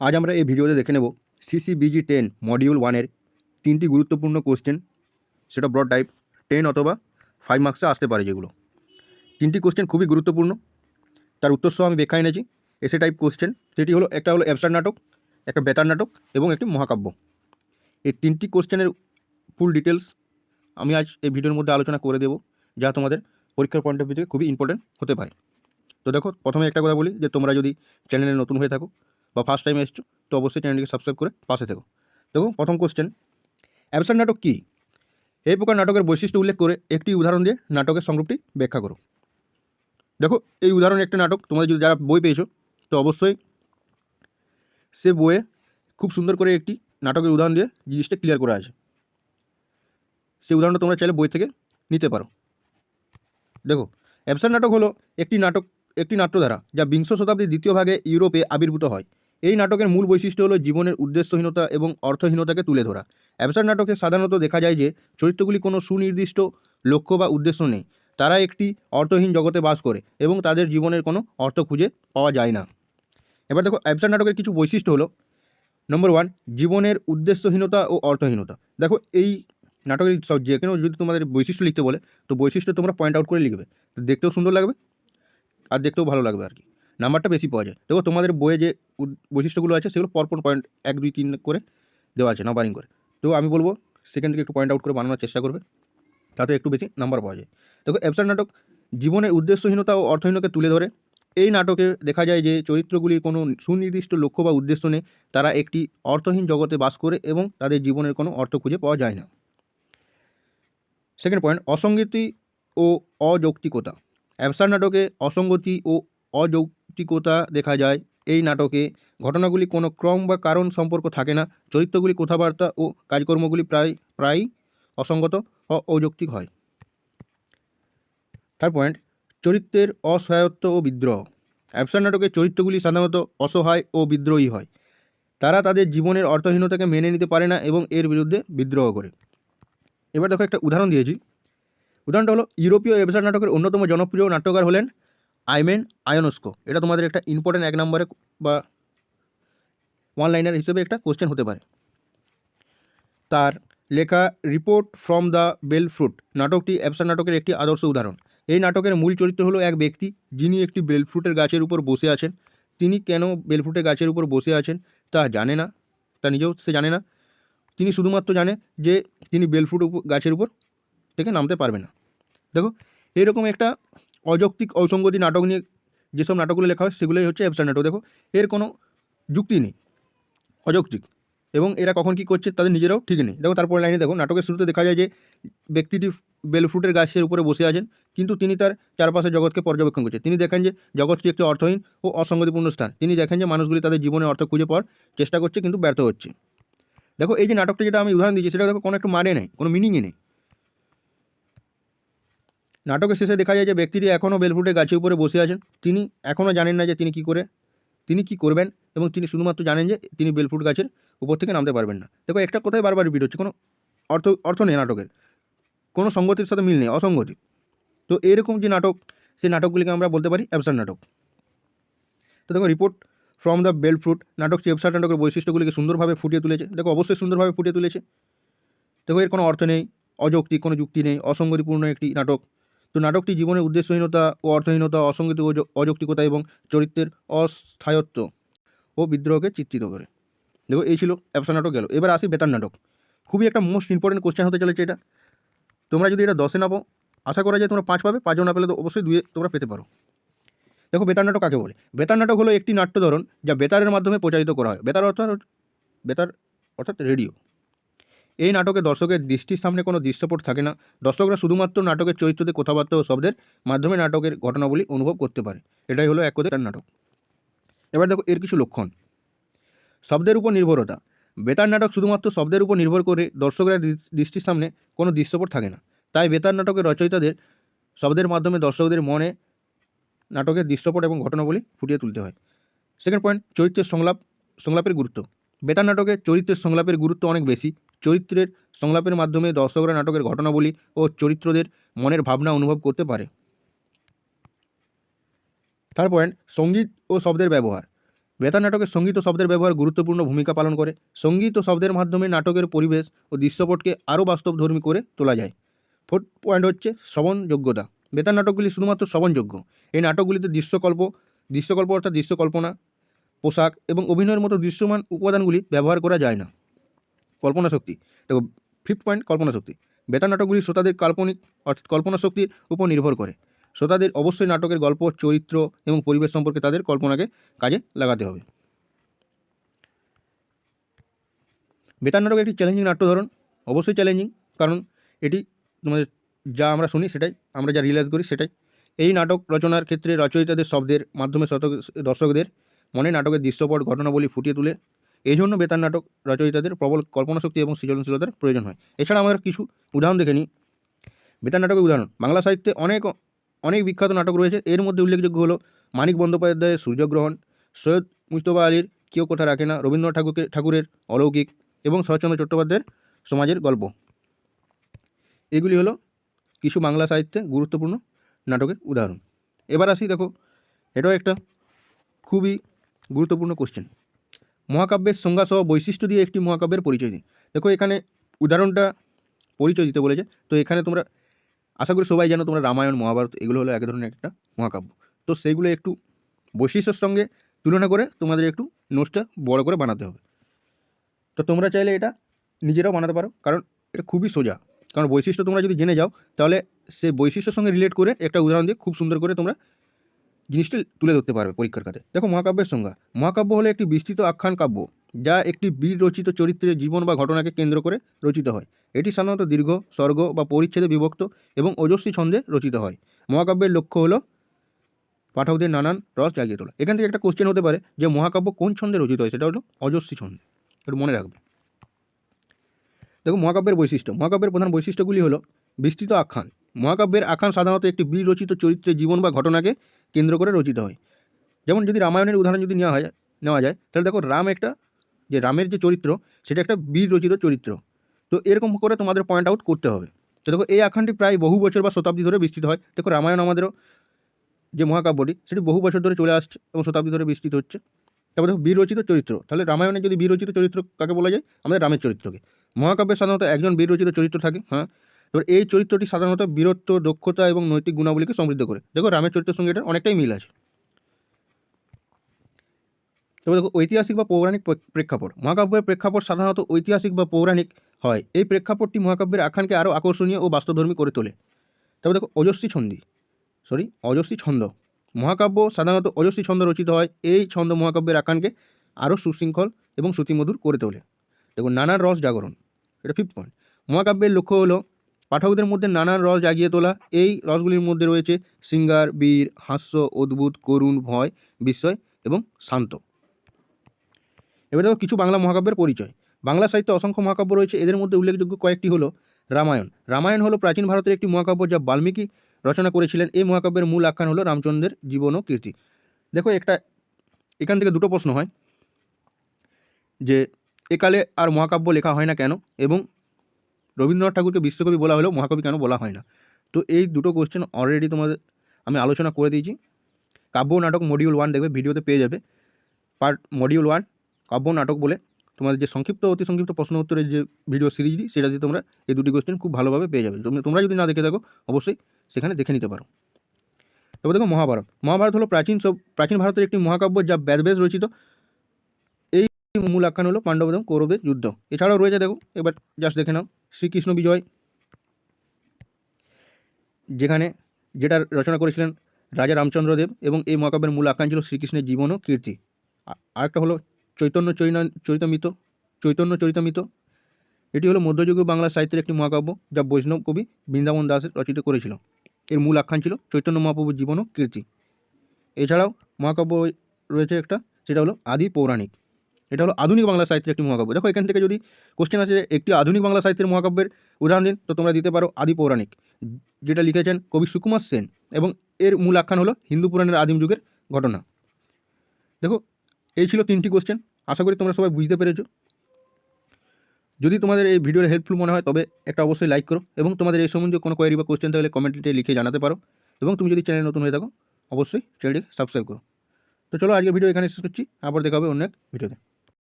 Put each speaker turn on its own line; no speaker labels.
আজ আমরা এই ভিডিওতে দেখে নেব সিসিবিজি টেন মডিউল ওয়ানের তিনটি গুরুত্বপূর্ণ কোশ্চেন সেটা ব্রড টাইপ টেন অথবা ফাইভ মার্কসে আসতে পারে যেগুলো। তিনটি কোশ্চেন খুবই গুরুত্বপূর্ণ, তার উত্তর সহ আমি ব্যাখ্যা এনেছি। এসে টাইপ কোশ্চেন সেটি হলো, একটা হলো অ্যাবসার নাটক, একটা বেতার নাটক এবং একটি মহাকাব্য। এই তিনটি কোশ্চেনের ফুল ডিটেলস আমি আজ এই ভিডিওর মধ্যে আলোচনা করে দেবো, যা তোমাদের পরীক্ষার পয়েন্ট অফ ভিউ থেকে খুবই ইম্পর্টেন্ট হতে পারে। তো দেখো, প্রথমে একটা কথা বলি, যে তোমরা যদি চ্যানেলে নতুন হয়ে থাকো বা ফার্স্ট টাইম এসছো, তো অবশ্যই চ্যানেলটিকে সাবস্ক্রাইব করে পাশে থেকো। দেখো, প্রথম কোশ্চেন অ্যাবসার নাটক কী? এই প্রকার নাটকের বৈশিষ্ট্য উল্লেখ করে একটি উদাহরণ দিয়ে নাটকের সংরূপটি ব্যাখ্যা করো। দেখো, এই উদাহরণ একটা নাটক তোমাদের যদি যারা বই পেয়েছ, তো অবশ্যই সে বইয়ে খুব সুন্দর করে একটি নাটকের উদাহরণ দিয়ে জিনিসটা ক্লিয়ার করা আছে। সেই উদাহরণটা তোমরা চাইলে বই থেকে নিতে পারো। দেখো অ্যাবসার নাটক হলো একটি নাটক, একটি নাট্যধারা যা বিংশ শতাব্দীর দ্বিতীয় ভাগে ইউরোপে আবির্ভূত হয়। এই নাটকের মূল বৈশিষ্ট্য হলো জীবনের উদ্দেশ্যহীনতা এবং অর্থহীনতাকে তুলে ধরা। অ্যাবসার নাটকে সাধারণত দেখা যায় যে, চরিত্রগুলি কোনো সুনির্দিষ্ট লক্ষ্য বা উদ্দেশ্য নেই। তারা একটি অর্থহীন জগতে বাস করে এবং তাদের জীবনের কোনো অর্থ খুঁজে পাওয়া যায় না। এবার দেখো, অ্যাবসার নাটকের কিছু বৈশিষ্ট্য হলো নম্বর ওয়ান জীবনের উদ্দেশ্যহীনতা ও অর্থহীনতা। দেখো, এই নাটকের সব যে কোনো যদি তোমাদের বৈশিষ্ট্য লিখতে বলে, তো বৈশিষ্ট্য তোমরা পয়েন্ট আউট করে লিখবে। দেখতেও সুন্দর লাগবে, আর দেখতেও ভালো লাগবে আর কি। নাম্বারটা বেশি পাওয়া যায়। দেখো তোমাদের বইয়ে যে বৈশিষ্ট্যগুলো আছে, সেগুলো পরপর পয়েন্ট এক, দুই, তিন করে দেওয়া আছে নাম্বারিং করে। তো আমি বলব সেখান থেকে একটু পয়েন্ট আউট করে বানানোর চেষ্টা করবে, তাতে একটু বেশি নাম্বার পাওয়া যায়। দেখো অ্যাবসার নাটক জীবনের উদ্দেশ্যহীনতা ও অর্থহীনকে তুলে ধরে। এই নাটকে দেখা যায় যে চরিত্রগুলির কোনো সুনির্দিষ্ট লক্ষ্য বা উদ্দেশ্য নেই। তারা একটি অর্থহীন জগতে বাস করে এবং তাদের জীবনের কোনো অর্থ খুঁজে পাওয়া যায় না। সেকেন্ড পয়েন্ট অসঙ্গতি ও অযৌক্তিকতা। অ্যাবসার নাটকে অসঙ্গতি ও অযৌক্তিকতা দেখা যায়। এই নাটকে ঘটনাগুলি কোনো ক্রম বা কারণ সম্পর্ক থাকে না। চরিত্রগুলি কথাবার্তা ও কাজকর্মগুলি প্রায়, প্রায়ই অসঙ্গত ও অযৌক্তিক হয়। থার্ড পয়েন্ট, চরিত্রের অসহায়ত্ব ও বিদ্রোহ। অ্যাবসার নাটকের চরিত্রগুলি সাধারণত অসহায় ও বিদ্রোহী হয়। তারা তাদের জীবনের অর্থহীনতাকে মেনে নিতে পারে না এবং এর বিরুদ্ধে বিদ্রোহ করে। এবার দেখো একটা উদাহরণ দিয়েছি। উদাহরণটা হলো, ইউরোপীয় অ্যাবসার নাটকের অন্যতম জনপ্রিয় নাট্যকার হলেন আইমেন আয়নস্কো এটা তোমাদের একটা ইম্পর্টেন্ট এক নম্বরে বা ওয়ান লাইনার হিসেবে একটা কোশ্চেন হতে পারে। তার লেখা report from the bel fruit নাটকটি অ্যাবসার নাটকের একটি আদর্শ উদাহরণ। এই নাটকের মূল চরিত্র হলো এক ব্যক্তি যিনি একটি বেলফ্রুটের গাছের উপর বসে আছেন। তিনি কেন বেলফ্রুটের গাছের উপর বসে আছেন তা জানে না, তা নিজেও সে জানে না। তিনি শুধুমাত্র জানে যে তিনি বেলফ্রুট গাছের উপর থেকে নামতে পারবে না। দেখো, এরকম একটা অযৌক্তিক অসঙ্গতি নাটক নিয়ে যেসব নাটকগুলো লেখা হয়, সেগুলোই হচ্ছে অ্যাবসার নাটক দেখো, এর কোনো যুক্তি নেই, অযৌক্তিক। এবং এরা কখন কী করছে তাদের নিজেরাও ঠিক নেই। দেখো তারপর লাইনে দেখো, নাটকের শুরুতে দেখা যায় যে ব্যক্তিটি বেলফ্রুটের গাছের উপরে বসে আছেন, কিন্তু তিনি তার চারপাশের জগৎকে পর্যবেক্ষণ করছেন তিনি দেখেন যে জগৎটি একটি অর্থহীন ও অসঙ্গতিপূর্ণ স্থান। তিনি দেখেন যে মানুষগুলি তাদের জীবনে অর্থ খুঁজে পাওয়ার চেষ্টা করছে, কিন্তু ব্যর্থ হচ্ছে। দেখো, এই যে নাটকটা যেটা আমি উদাহরণ দিচ্ছি, সেটা দেখো কোনো একটু মানে নেই, কোনো মিনিংই নেই। নাটকের শেষে দেখা যায় যে ব্যক্তিটি এখনও বেলফ্রুটের গাছের উপরে বসে আছেন। তিনি এখনও জানেন না যে তিনি কী করে, তিনি কি করবেন এবং তিনি শুধুমাত্র জানেন যে তিনি বেলফ্রুট গাছের উপর থেকে নামতে পারবেন না। দেখো, একটা কথাই বারবার রিপিট হচ্ছে, কোনো অর্থ অর্থ নেই নাটকের। কোনো সঙ্গতির সাথে মিল নেই, অসঙ্গতি। তো এরকম যে নাটক, সেই নাটকগুলিকে আমরা বলতে পারি অ্যাবসার নাটক। তো দেখো report from the bel fruit নাটকটি অ্যাবসার নাটকের বৈশিষ্ট্যগুলিকে সুন্দরভাবে ফুটিয়ে তুলেছে। দেখো, অবশ্যই সুন্দরভাবে ফুটিয়ে তুলেছে। দেখো, এর কোনো অর্থ নেই, অযৌক্তিক কোনো যুক্তি নেই, অসঙ্গতিপূর্ণ একটি নাটক। তো নাটকটি জীবনের উদ্দেশ্যহীনতা ও অর্থহীনতা, অসঙ্গতি অযৌক্তিকতা এবং চরিত্রের অস্থায়ত্ব ও বিদ্রোহকে চিত্রিত করে। দেখো, এই ছিল অ্যাবসার নাটক গেল। এবার আসি বেতার নাটক। খুবই একটা মোস্ট ইম্পর্টেন্ট কোশ্চেন হতে চলেছে এটা। তোমরা যদি এটা দশে না পাও, আশা করা যায় তোমরা পাঁচ পাবে পাঁচও না পেলে তো অবশ্যই দুয়ে তোমরা পেতে পারো। দেখো, বেতার নাটক কাকে বলে? বেতার নাটক হলো একটি নাট্য ধরন যা বেতারের মাধ্যমে প্রচারিত করা হয়। বেতার অর্থ, বেতার অর্থাৎ রেডিও। এই নাটকে দর্শকের দৃষ্টির সামনে কোনো দৃশ্যপট থাকে না। দর্শকরা শুধুমাত্র নাটকের চরিত্রদের কথাবার্তা ও শব্দের মাধ্যমে নাটকের ঘটনাবলী অনুভব করতে পারে। এটাই হলো এক নাটক। এবার দেখো এর কিছু লক্ষণ। শব্দের উপর নির্ভরতা। বেতার নাটক শুধুমাত্র শব্দের উপর নির্ভর করে দর্শকরা দৃষ্টির সামনে কোনো দৃশ্যপট থাকে না। তাই বেতার নাটকের রচয়িতাদের শব্দের মাধ্যমে দর্শকদের মনে নাটকের দৃশ্যপট এবং ঘটনাবলী ফুটিয়ে তুলতে হয়। সেকেন্ড পয়েন্ট চরিত্রের সংলাপ, সংলাপের গুরুত্ব। বেতার নাটকে চরিত্রের সংলাপের গুরুত্ব অনেক বেশি। চরিত্রের সংলাপের মাধ্যমে দর্শকরা নাটকের ঘটনাবলী ও চরিত্রদের মনের ভাবনা অনুভব করতে পারে। থার্ড পয়েন্ট, সংগীত ও শব্দের ব্যবহার। বেতার নাটকে সংগীত ও শব্দের ব্যবহার গুরুত্বপূর্ণ ভূমিকা পালন করে। সংগীত ও শব্দের মাধ্যমে নাটকের পরিবেশ ও দৃশ্যপটকে আরও বাস্তবধর্মী করে তোলা যায়। ফোর্থ পয়েন্ট হচ্ছে, শ্রবণযোগ্যতা। বেতার নাটকগুলি শুধুমাত্র শ্রবণযোগ্য। এই নাটকগুলিতে দৃশ্যকল্প দৃশ্যকল্প অর্থাৎ দৃশ্যকল্পনা, পোশাক এবং অভিনয়ের মতো দৃশ্যমান উপাদানগুলি ব্যবহার করা যায় না। কল্পনা শক্তি। দেখো ফিফথ পয়েন্ট কল্পনা শক্তি। বেতার নাটকগুলি শ্রোতাদের কাল্পনিক, অর্থাৎ কল্পনা শক্তির উপর নির্ভর করে। শ্রোতাদের অবশ্যই নাটকের গল্প, চরিত্র এবং পরিবেশ সম্পর্কে তাদের কল্পনাকে কাজে লাগাতে হবে। বেতার নাটক একটি চ্যালেঞ্জিং নাট্য ধরন অবশ্যই চ্যালেঞ্জিং কারণ এটি তোমাদের যা আমরা শুনি সেটাই, আমরা যা রিয়েলাইজ করি সেটাই। এই নাটক রচনার ক্ষেত্রে রচয়িতাদের শব্দের মাধ্যমে দর্শকদের মনে নাটকের দৃশ্যপট, ঘটনাবলী ফুটিয়ে তুলে এই জন্য বেতার নাটক রচয়িতাদের প্রবল কল্পনা শক্তি এবং সৃজনশীলতার প্রয়োজন হয়। এছাড়া আমাদের কিছু উদাহরণ দেখে নিই। বেতার নাটকের উদাহরণ, বাংলা সাহিত্যে অনেক অনেক বিখ্যাত নাটক রয়েছে। এর মধ্যে উল্লেখযোগ্য হলো মানিক বন্দ্যোপাধ্যায়ের সূর্যগ্রহণ, সৈয়দ মুস্তফা আলীর কেউ কথা রাখে না, রবীন্দ্রনাথ ঠাকুরকে, ঠাকুরের অলৌকিক এবং শরৎচন্দ্র চট্টোপাধ্যায়ের সমাজের গল্প। এগুলি হলো কিছু বাংলা সাহিত্যে গুরুত্বপূর্ণ নাটকের উদাহরণ। এবার আসি দেখো, এটাও একটা খুবই গুরুত্বপূর্ণ কোশ্চেন মহাকাব্যের সংজ্ঞাসহ বৈশিষ্ট্য দিয়ে একটি মহাকাব্যের পরিচয় দিন। দেখো এখানে উদাহরণটা পরিচয় দিতে বলেছে। তো এখানে তোমরা, আশা করি সবাই জানো তোমরা রামায়ণ, মহাভারত, এগুলো হলো এক ধরনের একটা মহাকাব্য। তো সেইগুলো একটু বৈশিষ্ট্যের সঙ্গে তুলনা করে তোমাদের একটু নোটসটা বড় করে বানাতে হবে। তো তোমরা চাইলে এটা নিজেরাও বানাতে পারো, কারণ এটা খুবই সোজা। কারণ বৈশিষ্ট্য তোমরা যদি জেনে যাও, তাহলে সেই বৈশিষ্ট্যের সঙ্গে রিলেট করে একটা উদাহরণ দিয়ে খুব সুন্দর করে তোমরা জিনিসটা তুলে ধরতে পারবে পরীক্ষার খাতে। দেখো মহাকাব্যের সংজ্ঞা। মহাকাব্য হলো একটি বিস্তৃত আখ্যান কাব্য, যা একটি বীর রচিত চরিত্রের জীবন বা ঘটনাকে কেন্দ্র করে রচিত হয়। এটি সাধারণত দীর্ঘ, স্বর্গ বা পরিচ্ছেদে বিভক্ত এবং ওজস্বী ছন্দে রচিত হয়। মহাকাব্যের লক্ষ্য হলো পাঠকদের নানান রস জাগিয়ে তোলা। এখান থেকে একটা কোশ্চেন হতে পারে যে মহাকাব্য কোন ছন্দে রচিত হয়? সেটা হলো অজস্বী ছন্দে। একটু মনে রাখবে। দেখো মহাকাব্যের বৈশিষ্ট্য। মহাকাব্যের প্রধান বৈশিষ্ট্যগুলি হলো বিস্তৃত আখ্যান। মহাকাব্যের আখ্যান সাধারণত একটি বীর রচিত চরিত্রের জীবন বা ঘটনাকে কেন্দ্র করে রচিত হয়। যেমন যদি রামায়ণের উদাহরণ যদি নেওয়া হয়, নেওয়া যায়, তাহলে দেখো রাম একটা, যে রামের যে চরিত্র, সেটা একটা বীর রচিত চরিত্র। তো এরকম করে তোমাদের পয়েন্ট আউট করতে হবে। তো দেখো এই আখ্যানটি প্রায় বহু বছর বা শতাব্দী ধরে বিস্তৃত হয়। দেখো রামায়ণ আমাদেরও যে মহাকাব্যটি, সেটি বহু বছর ধরে চলে আসছে এবং শতাব্দী ধরে বিস্তৃত হচ্ছে। তারপর দেখো বীর রচিত চরিত্র, তাহলে রামায়ণে যদি বীর রচিত চরিত্র কাকে বলা যায়? আমাদের রামের চরিত্রকে। মহাকাব্যে সাধারণত একজন বীর রচিত চরিত্র থাকে হ্যাঁ? এবার এই চরিত্রটি সাধারণত বীরত্ব, দক্ষতা এবং নৈতিক গুণাবলীকে সমৃদ্ধ করে। দেখো, রামের চরিত্রের সঙ্গে এটা অনেকটাই মিল আছে। এবার দেখো, ঐতিহাসিক বা পৌরাণিক প্রেক্ষাপট। মহাকাব্যের প্রেক্ষাপট সাধারণত ঐতিহাসিক বা পৌরাণিক হয়। এই প্রেক্ষাপটটি মহাকাব্যের আখ্যানকে আরও আকর্ষণীয় ও বাস্তবধর্মী করে তোলে। তবে দেখো, অজস্রী ছন্দি। সরি অজস্রী ছন্দ। মহাকাব্য সাধারণত অজস্রী ছন্দ রচিত হয়। এই ছন্দ মহাকাব্যের আখ্যানকে আরও সুশৃঙ্খল এবং শ্রুতিমধুর করে তোলে। দেখো, নানান রস জাগরণ। এটা ফিফথ পয়েন্ট মহাকাব্যের লক্ষ্য হলো পাঠকদের মধ্যে নানান রস জাগিয়ে তোলা। এই রসগুলির মধ্যে রয়েছে সিঙ্গার, বীর, হাস্য, অদ্ভুত, করুণ, ভয়, বিস্ময় এবং শান্ত। এবার দেখো কিছু বাংলা মহাকাব্যের পরিচয়। বাংলা সাহিত্যে অসংখ্য মহাকাব্য রয়েছে। এদের মধ্যে উল্লেখযোগ্য কয়েকটি হলো রামায়ণ। রামায়ণ হলো প্রাচীন ভারতের একটি মহাকাব্য যা বাল্মীকি রচনা করেছিলেন। এই মহাকাব্যের মূল আখ্যান হলো রামচন্দ্রের জীবন ও কীর্তি। দেখো একটা, এখান থেকে দুটো প্রশ্ন হয় যে একালে আর মহাকাব্য লেখা হয় না কেন? এবং রবীন্দ্রনাথ ঠাকুরকে বিশ্বকবি বলা হলেও মহাকবি কেন বলা হয় না? তো এই দুটো কোশ্চেন অলরেডি তোমাদের আমি আলোচনা করে দিয়েছি। কাব্য নাটক মডিউল ওয়ান দেখবে, ভিডিওতে পেয়ে যাবে। পার্ট মডিউল ওয়ান কাব্য নাটক বলে তোমাদের যে সংক্ষিপ্ত, অতি সংক্ষিপ্ত প্রশ্ন উত্তরের যে ভিডিও সিরিজটি সেটা দিয়ে তোমরা এই দুটি কোশ্চেন খুব ভালোভাবে পেয়ে যাবে। তোমরা- যদি না দেখে থাকো, অবশ্যই সেখানে দেখে নিতে পারো। এবার দেখো মহাভারত। মহাভারত হলো প্রাচীন সব প্রাচীন ভারতের একটি মহাকাব্য যা বেদবেশ রচিত। মূল আখ্যান হলো পাণ্ডব এবং কৌরবদের যুদ্ধ। এছাড়াও রয়েছে দেখো, এবার জাস্ট দেখে নাও, শ্রীকৃষ্ণ বিজয়, যেখানে যেটা রচনা করেছিলেন রাজা রামচন্দ্রদেব এবং এই মহাকাব্যের মূল আখ্যান ছিল শ্রীকৃষ্ণের জীবন ও কীর্তি। আরেকটা হলো চৈতন্য চরিতামিত চৈতন্য চরিতামিত। এটি হলো মধ্যযুগীয় বাংলা সাহিত্যের একটি মহাকাব্য যা বৈষ্ণব কবি বৃন্দাবন দাস রচিত করেছিল। এর মূল আখ্যান ছিল চৈতন্য মহাপ্রভুর জীবন ও কীর্তি। এছাড়াও মহাকাব্য রয়েছে একটা, সেটা হলো আদি পৌরাণিক। এটা হলো আধুনিক বাংলা সাহিত্যের একটি মহাকাব্য। দেখো, এখান থেকে যদি কোশ্চেন যে একটি আধুনিক বাংলা সাহিত্যের মহাকাব্যের উদাহরণ দিন, তো তোমরা দিতে পারো আদি পৌরাণিক, যেটা লিখেছেন কবি সুকুমার সেন এবং এর মূল আখ্যান হলো হিন্দু পুরাণের আদিম যুগের ঘটনা। দেখো, এই ছিল তিনটি কোশ্চেন আশা করি তোমরা সবাই বুঝতে পেরেছ। যদি তোমাদের এই ভিডিওর হেল্পফুল মনে হয়, তবে একটা অবশ্যই লাইক করো এবং তোমাদের এই সম্বন্ধে কোনো কোয়ারি বা কোশ্চেন থাকলে কমেন্টে লিখে জানাতে পারো এবং তুমি যদি চ্যানেল নতুন হয়ে থাকো, অবশ্যই চ্যানেলটিকে সাবস্ক্রাইব করো। তো চলো আজকে ভিডিও এখানে শেষ করছি। আবার দেখা হবে অন্য এক ভিডিওতে